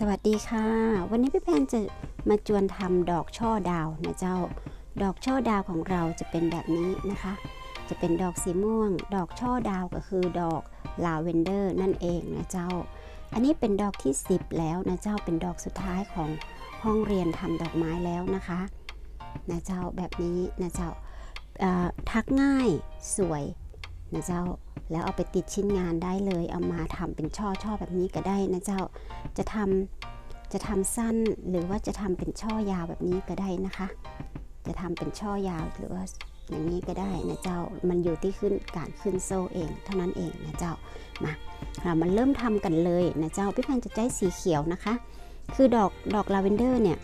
สวัสดีค่ะ วันนี้พี่แพนจะมาจวนทำดอกช่อดาวนะเจ้า ดอกช่อดาวของเราจะเป็นแบบนี้นะคะ จะเป็นดอกสีม่วง ดอกช่อดาวก็คือดอกลาเวนเดอร์นั่นเองนะเจ้า อันนี้เป็นดอกที่ 10 แล้วนะเจ้าเป็นดอกสุดท้ายของห้องเรียนทำดอกไม้แล้วนะคะนะเจ้าแบบนี้นะเจ้าทักง่ายสวยนะเจ้า แล้วเอาไปติดชิ้นงานได้เลย เอามาทำเป็นช่อช่อแบบนี้ก็ได้นะเจ้า จะทำจะทำสั้นหรือว่าจะทำเป็นช่อยาวแบบนี้ก็ได้นะคะ จะทำเป็นช่อยาวหรือว่าอย่างนี้ก็ได้นะเจ้า มันอยู่ที่ขึ้นการขึ้นโซ่เอง เท่านั้นเองนะเจ้า มาเรามาเริ่มทำกันเลยนะเจ้า พี่พันจะใช้สีเขียวนะคะ คือดอกดอกลาเวนเดอร์เนี่ย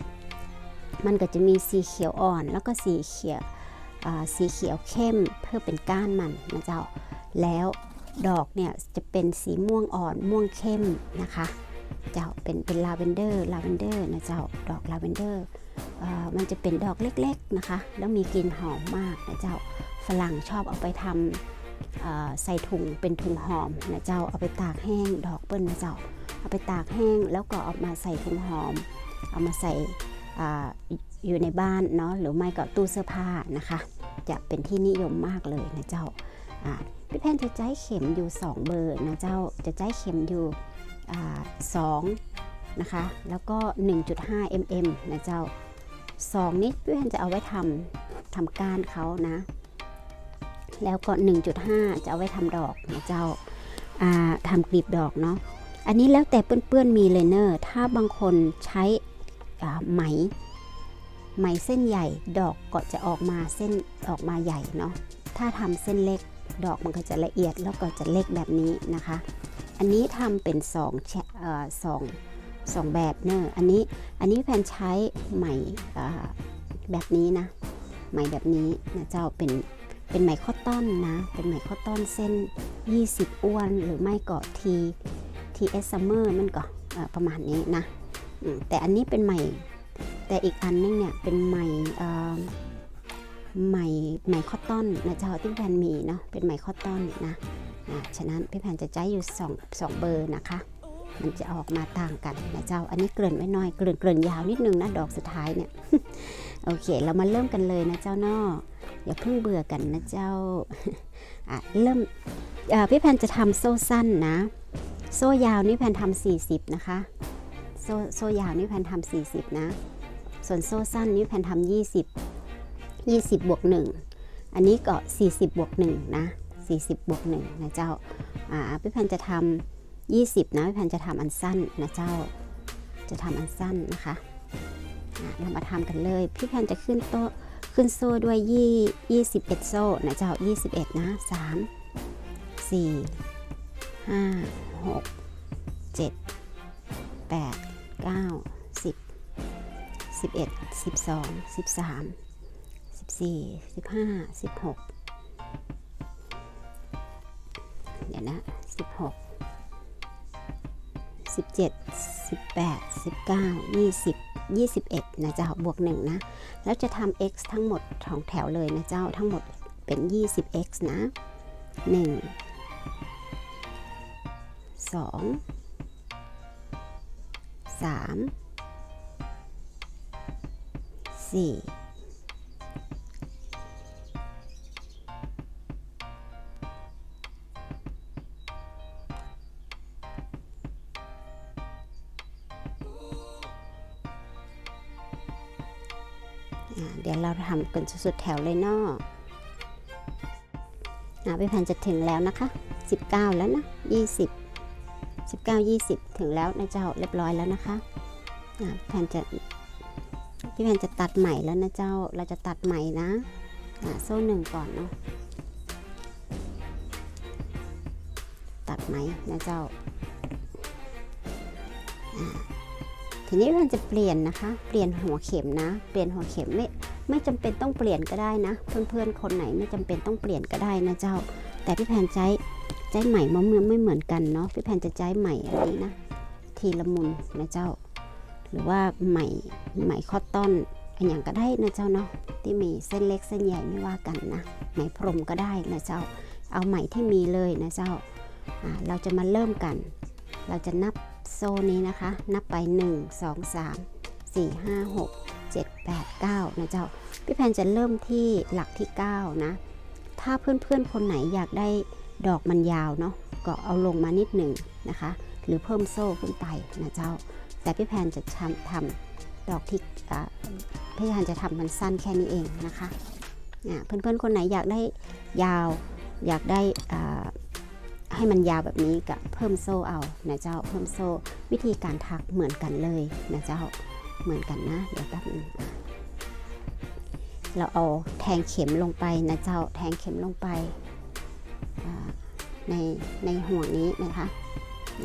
มันก็จะมีสีเขียวอ่อน แล้วก็สีเขียวสีเขียวเข้มเพื่อเป็นก้านมันนะเจ้า แล้วดอกเนี่ยจะเป็นสีม่วงอ่อนม่วงเข้มนะคะ เจ้าเป็นเป็นลาเวนเดอร์ลาเวนเดอร์นะเจ้าดอกลาเวนเดอร์มันจะเป็นดอกเล็กๆนะคะ แล้วมีกลิ่นหอมมากนะเจ้าฝรั่งชอบเอาไปทำใส่ถุงเป็นถุงหอมนะเจ้าเอาไปตากแห้งดอกเปิ้ลนะเจ้าเอาไปตากแห้งแล้วก็เอามาใส่ถุงหอม เอามาใส่ออยู่ในบ้านเนาะหรือไม่ก็ตู้เสื้อผ้านะคะ จะเป็นที่นิยมมากเลยนะเจ้า พี่แพนจะใช้เข็มอยู่ 2 เบอร์นะเจ้าจะใช้เข็มอยู่สองนะคะแล้วก็ 1.5 mm นะเจ้า 2 นี้พี่แพนจะเอาไว้ทำทำก้านเขานะ แล้วก็ 1.5 จะเอาไว้ทำดอกนะเจ้าทำกลีบดอกเนาะอันนี้แล้วแต่เปื้อนๆมีเลยเนอร์ ถ้าบางคนใช้ไหม ไหมเส้นใหญ่ดอกก็จะออกมาเส้นออกมาใหญ่เนาะถ้าทำเส้นเล็ก ดอกมันก็จะละเอียดแล้วก็จะเล็กแบบนี้นะคะ อันนี้ทำเป็น2แชเอ่อสองสองแบบเนอะอันนี้อันนี้แพนใช้ไหม่แบบนี้นะไหมแบบนี้นะเจ้าเป็นเป็นไหมข้อต้อนนะ เป็นไหมข้อต้อนเส้น 20 อ้วนหรือไม่ก็ทีทีเอสซัมเมอร์มันก็ประมาณนี้นะแต่อันนี้เป็นไหมแต่อีกอันนึงเนี่ยเป็นไหม่ ไหมไหมข้อต้นนะเจ้าที่แพนมีเนาะเป็นไหมข้อต้นนะอ่าฉะนั้นพี่แพนจะใช้อยู่2 2เบอร์นะคะ มันจะออกมาต่างกันนะเจ้า อันนี้เกริ่นไว้หน่อยเกริ่นเกริ่นยาวนิดนึงนะดอกสุดท้ายเนี่ยโอเค เรามาเริ่มกันเลยนะเจ้านออย่าเพิ่งเบื่อกันนะเจ้าอะเริ่มพี่แพนจะทำโซ่สั้นนะ โซ่ยาวนี่แพนทำ40 นะคะ โซ่โซ่ยาวนี่แพนทำ40 นะ ส่วนโซ่สั้นนี่แพนทำ20 20บวก1อันนี้ก็ 40บวก1นะ40บวก1นะเจ้าอ่าพี่แพนจะทำ20นะพี่แพนจะทำอันสั้นนะเจ้า จะทำอันสั้นนะคะเรามาทำกันเลย พี่แพนจะขึ้นโต๊ะขึ้นโซ่ด้วยยี่21 โซ่นะเจ้า 21 นะ 3 4 5 6 7 8 9 10 11 12 13 14 15 16 เดี๋ยวนะ 16 17 18 19 20 21 นะเจ้า บวก 1 นะ แล้วจะทำ x ทั้งหมดของแถวเลยนะเจ้า ทั้งหมดเป็น 20x นะ 1 2 3 4 กันสุดๆแถวเลยเนาะอ่าพี่แพนจะถึงแล้วนะคะ 19 แล้วนะ 20 19 20 ถึงแล้วนะเจ้าเรียบร้อยแล้วนะคะอ่าพี่แพนจะพี่แพนจะตัดใหม่แล้วนะเจ้า เราจะตัดใหม่นะโซ่หนึ่งก่อนเนาะ ตัดไหมนะเจ้า ทีนี้เราจะเปลี่ยนนะคะ เปลี่ยนหัวเข็มนะ เปลี่ยนหัวเข็มไม่ ไม่จำเป็นต้องเปลี่ยนก็ได้นะ เพื่อนๆคนไหนไม่จำเป็นต้องเปลี่ยนก็ได้นะเจ้า แต่พี่แพนใช้ใช้ไหมมะเมืองไม่เหมือนกันเนาะพี่แพนจะใช้ไหมอันนี้นะ ทีละมุนนะเจ้า หรือว่าไหมไหมคอตตอนอันอย่างก็ได้นะเจ้าเนาะที่มีเส้นเล็กเส้นใหญ่ไม่ว่ากันนะไหมพรมก็ได้นะเจ้า เอาไหมที่มีเลยนะเจ้าเราจะมาเริ่มกัน เราจะนับโซนี้นะคะ นับไป 1 2 3 4 5 6 7 8 9 นะเจ้า พี่แพนจะเริ่มที่หลักที่ 9 นะ ถ้าเพื่อนๆ คนไหนอยากได้ดอกมันยาวเนาะ ก็เอาลงมานิดหนึ่งนะคะ หรือเพิ่มโซ่ขึ้นไปนะเจ้า แต่พี่แพนจะทำทำดอกที่พี่แพนจะทำมันสั้นแค่นี้เองนะคะอ่าเพื่อนๆ คนไหนอยากได้ยาว อยากได้ให้มันยาวแบบนี้กับเพิ่มโซ่เอานะเจ้า เพิ่มโซ่วิธีการถักเหมือนกันเลยนะเจ้า เหมือนกันนะ เดี๋ยวแป๊บนึงเราเอาแทงเข็มลงไปนะเจ้าแทงเข็มลงไปในในห่วงนี้นะคะ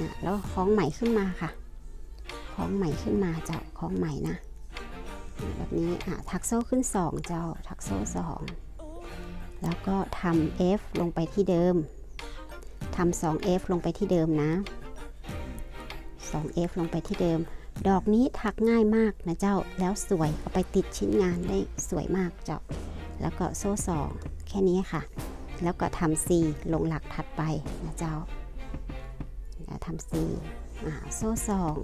นะแล้วคล้องไหมขึ้นมาค่ะคล้องไหมขึ้นมาเจ้าคล้องไหมนะ แบบนี้อะถักโซ่ขึ้น 2 เจ้าถักโซ่2แล้วก็ทำ F ลงไปที่เดิมทำ 2F ลงไปที่เดิมนะ 2F ลงไปที่เดิม ดอกนี้ถักง่ายมากนะเจ้า แล้วสวยเอาไปติดชิ้นงานได้สวยมากเจ้า แล้วก็โซ่สองแค่นี้ค่ะ แล้วก็ทำ C ลงหลักถัดไปนะเจ้าแล้วทำ C อ่าโซ่สอง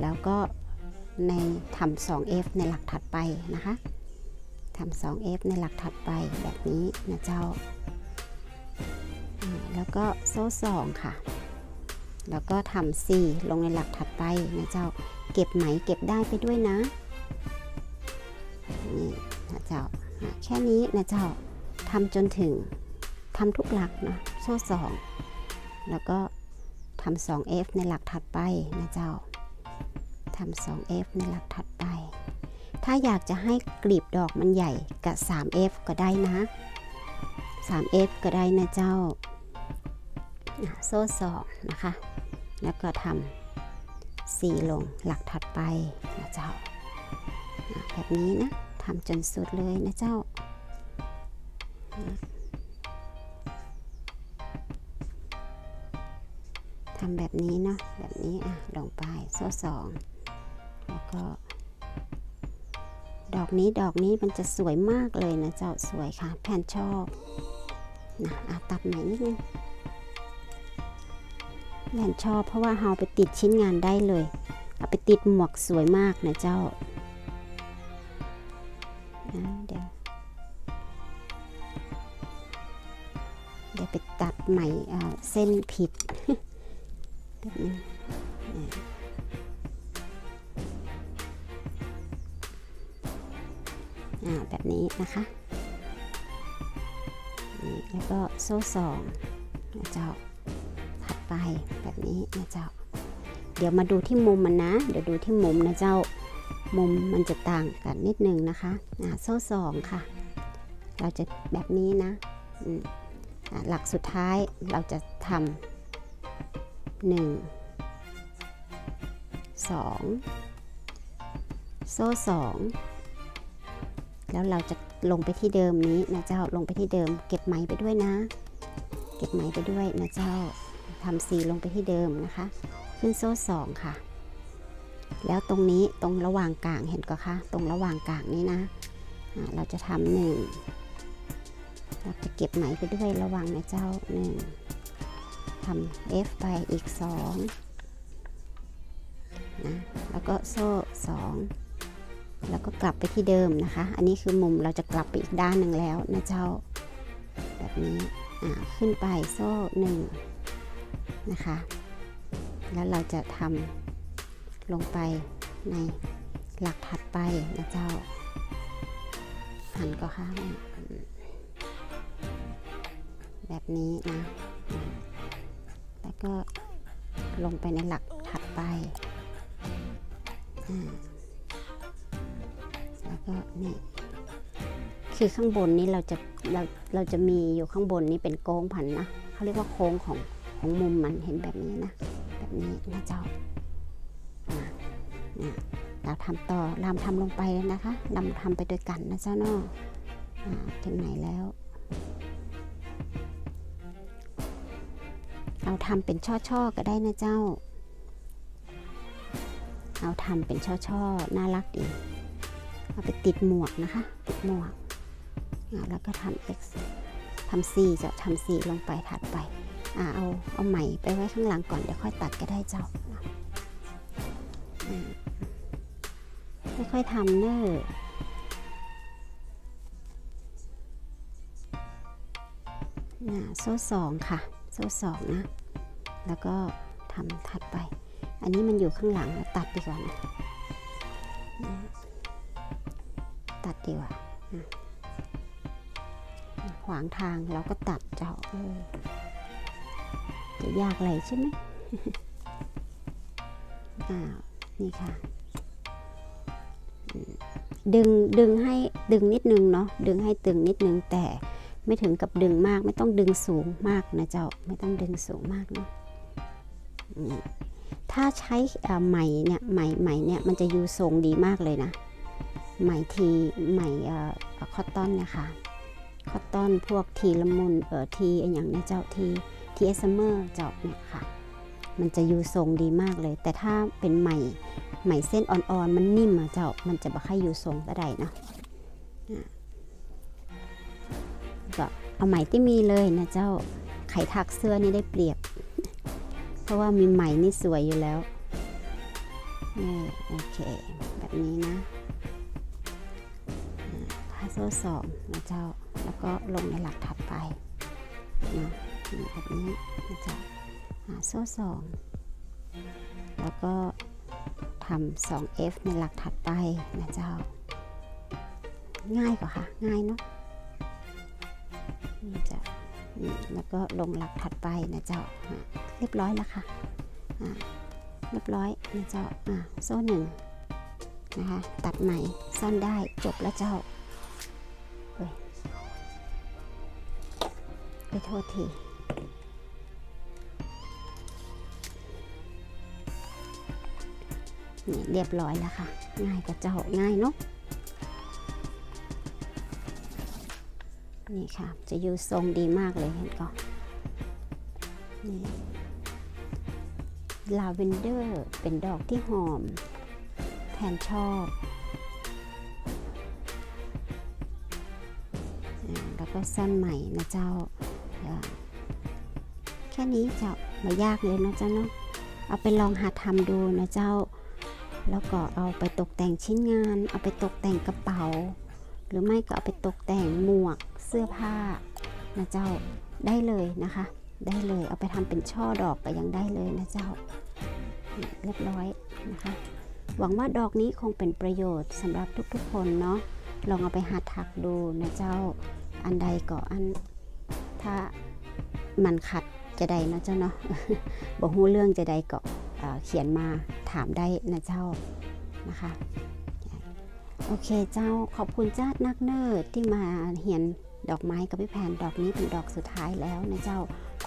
แล้วก็ในทำ 2F ในหลักถัดไปนะคะทำ 2F ในหลักถัดไปแบบนี้นะเจ้า แล้วก็โซ่สองค่ะ แล้วก็ทำ C ลงในหลักถัดไปนะเจ้า เก็บไหมเก็บได้ไปด้วยนะ นี่นะเจ้าอะแค่นี้นะเจ้าทำจนถึงทำทุกหลักนะโซ่สองแล้วก็ทำ 2F ในหลักถัดไปนะเจ้าทำ 2F ในหลักถัดไป ถ้าอยากจะให้กลีบดอกมันใหญ่กับ 3F ก็ได้นะ 3F ก็ได้นะเจ้าโซ่สองนะคะ แล้วก็ทำสีลงหลักถัดไปนะเจ้าแบบนี้นะทำจนสุดเลยนะเจ้าทำแบบนี้เนาะแบบนี้อะลงไปโซ่สองแล้วก็ ดอกนี้ดอกนี้มันจะสวยมากเลยนะเจ้าสวยค่ะแพนชอบนะอะตัดใหม่นิดนึง แม่นชอบเพราะว่าเฮาไปติดชิ้นงานได้เลย เอาไปติดหมวกสวยมากนะเจ้าเดี๋ยวเดี๋ยวไปตัดใหม่เส้นผิดแบบนึงอ่าแบบนี้นะคะแล้วก็โซ่สองนะเจ้า แบบนี้นะเจ้า เดี๋ยวมาดูที่มุมมันนะ เดี๋ยวดูที่มุมนะเจ้า มุมมันจะต่างกันนิดนึงนะคะอ่าโซ่สองค่ะ เราจะแบบนี้นะอ่าหลักสุดท้ายเราจะทำหนึ่งสองโซ่สองแล้วเราจะลงไปที่เดิมนี้นะเจ้าลงไปที่เดิม เก็บไหมไปด้วยนะ เก็บไหมไปด้วยนะเจ้า ทำสีลงไปที่เดิมนะคะ ขึ้นโซ่สองค่ะ แล้วตรงนี้ตรงระหว่างกลางเห็นก็คะ ตรงระหว่างกลางนี้นะอ่าเราจะทำหนึ่งเราจะเก็บไหมไปด้วยระหว่างนะเจ้าหนึ่งทำ F ไปอีกสองนะแล้วก็โซ่สองแล้วก็กลับไปที่เดิมนะคะ อันนี้คือมุมเราจะกลับไปอีกด้านหนึ่งแล้วนะเจ้า แบบนี้ อ่า ขึ้นไปโซ่หนึ่ง นะคะ แล้วเราจะทำลงไปในหลักถัดไปนะเจ้า หันก็ค่ะแบบนี้นะ แล้วก็ลงไปในหลักถัดไป แล้วก็นี่ คือข้างบนนี้เราจะเราเราจะมีอยู่ข้างบนนี้เป็นโค้งผันนะ เขาเรียกว่าโค้งของ ของมุมมันเห็นแบบนี้นะ แบบนี้นะเจ้าเราทำต่อรามทำลงไปเลยนะคะรำทำไปด้วยกันนะเจ้าเนาะอ่าถึงไหนแล้ว เราทำเป็นช่อๆก็ได้นะเจ้า เราทำเป็นช่อๆน่ารักดีเอาไปติดหมวกนะคะ ติดหมวกแล้วก็ทำ x ทำ c จะทำ c ลงไปถัดไป อ่าเอาเอาไหมไปไว้ข้างหลังก่อนเดี๋ยวค่อยตัดก็ได้เจ้านะอืมค่อยๆทำเนอะน่ะโซ่สองค่ะ โซ่สองนะ แล้วก็ทำถัดไป อันนี้มันอยู่ข้างหลังตัดดีกว่านะตัดดีกว่าขวางทางเราก็ตัดเจ้าเออ จะยากอะไรใช่ไหมอ้าวนี่ค่ะ ดึงดึงให้ดึงนิดนึงเนาะดึงให้ตึงนิดนึงแต่ไม่ถึงกับดึงมาก ไม่ต้องดึงสูงมากนะเจ้าไม่ต้องดึงสูงมากเนาะถ้าใช้ไหมเนี่ยไหมไหมเนี่ยมันจะอยู่ทรงดีมากเลยนะไหมทีไหมคอตตอนเนี่ยค่ะคอตตอนพวกทีละมุนเอ่อทีอย่างเนี้เจ้าที ทีเอสเมอร์เจ้าเนี่ยค่ะ มันจะอยู่ทรงดีมากเลย แต่ถ้าเป็นไหมไหมเส้นอ่อนๆ มันนิ่มอะเจ้า มันจะบ่ค่อยอยู่ทรงก็ได้เนาะก็เอาไหมที่มีเลยนะเจ้า ไขถักเสื้อนี่ได้เปรียบ เพราะว่ามีไหมนี่สวยอยู่แล้วโอเค แบบนี้นะอะถ้าโซ่สองนะเจ้า แล้วก็ลงในหลักถัดไปเนาะ แบบนี้นะจ้าหาโซ่สองแล้วก็ทำ 2F ในหลักถัดไปนะเจ้า ง่ายกว่าค่ะ ง่ายเนาะนี่จะแล้วก็ลงหลักถัดไปนะเจ้าอะเรียบร้อยแล้วค่ะเรียบร้อยนะเจ้าอะโซ่หนึ่งนะคะตัดใหม่ซ่อนได้จบแล้วเจ้าไปโทษที นี่เรียบร้อยแล้วค่ะ ง่ายกว่าเจ้าง่ายเนาะนี่ค่ะ จะอยู่ทรงดีมากเลยเห็นก่อนนี่ลาเวนเดอร์เป็นดอกที่หอม แทนชอบ แล้วก็ซ่อนใหม่นะเจ้า แค่นี้เจ้าไม่ยากเลยนะเจ้าเนาะเอาไปลองหัดทำดูนะเจ้า แล้วก็เอาไปตกแต่งชิ้นงาน เอาไปตกแต่งกระเป๋า หรือไม่ก็เอาไปตกแต่งหมวกเสื้อผ้านะเจ้าได้เลยนะคะ ได้เลยเอาไปทำเป็นช่อดอกก็ยังได้เลยนะเจ้าเรียบร้อยนะคะ หวังว่าดอกนี้คงเป็นประโยชน์สำหรับทุกๆคนเนาะลองเอาไปหัดถักดูนะเจ้าอันใดก็อันถ้ามันขัดจะใดนะเจ้าเนาะบอกฮู้เรื่องจะใดก็ เเขียนมาถามได้นะเจ้านะคะโอเคเจ้าขอบคุณจ้านักเนิร์ดที่มาเห็นดอกไม้กับพี่แผนดอกนี้เป็นดอกสุดท้ายแล้วนะเจ้า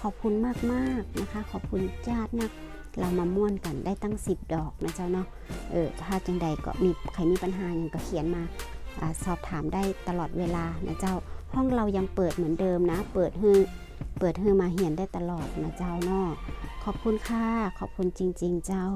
ขอบคุณมากๆนะคะ ขอบคุณจ้าดนักเรามาม่วนกันได้ตั้ง 10 ดอกนะเจ้าเนาะเออถ้าจังใดก็มีใครมีปัญหาอย่างก็เขียนมาอสอบถามได้ตลอดเวลานะเจ้าห้องเรายังเปิดเหมือนเดิมนะ เปิดฮือเปิดฮือมาเหียนได้ตลอดนะเจ้าเนาะ ขอบคุณค่ะ ขอบคุณจริง ๆ เจ้า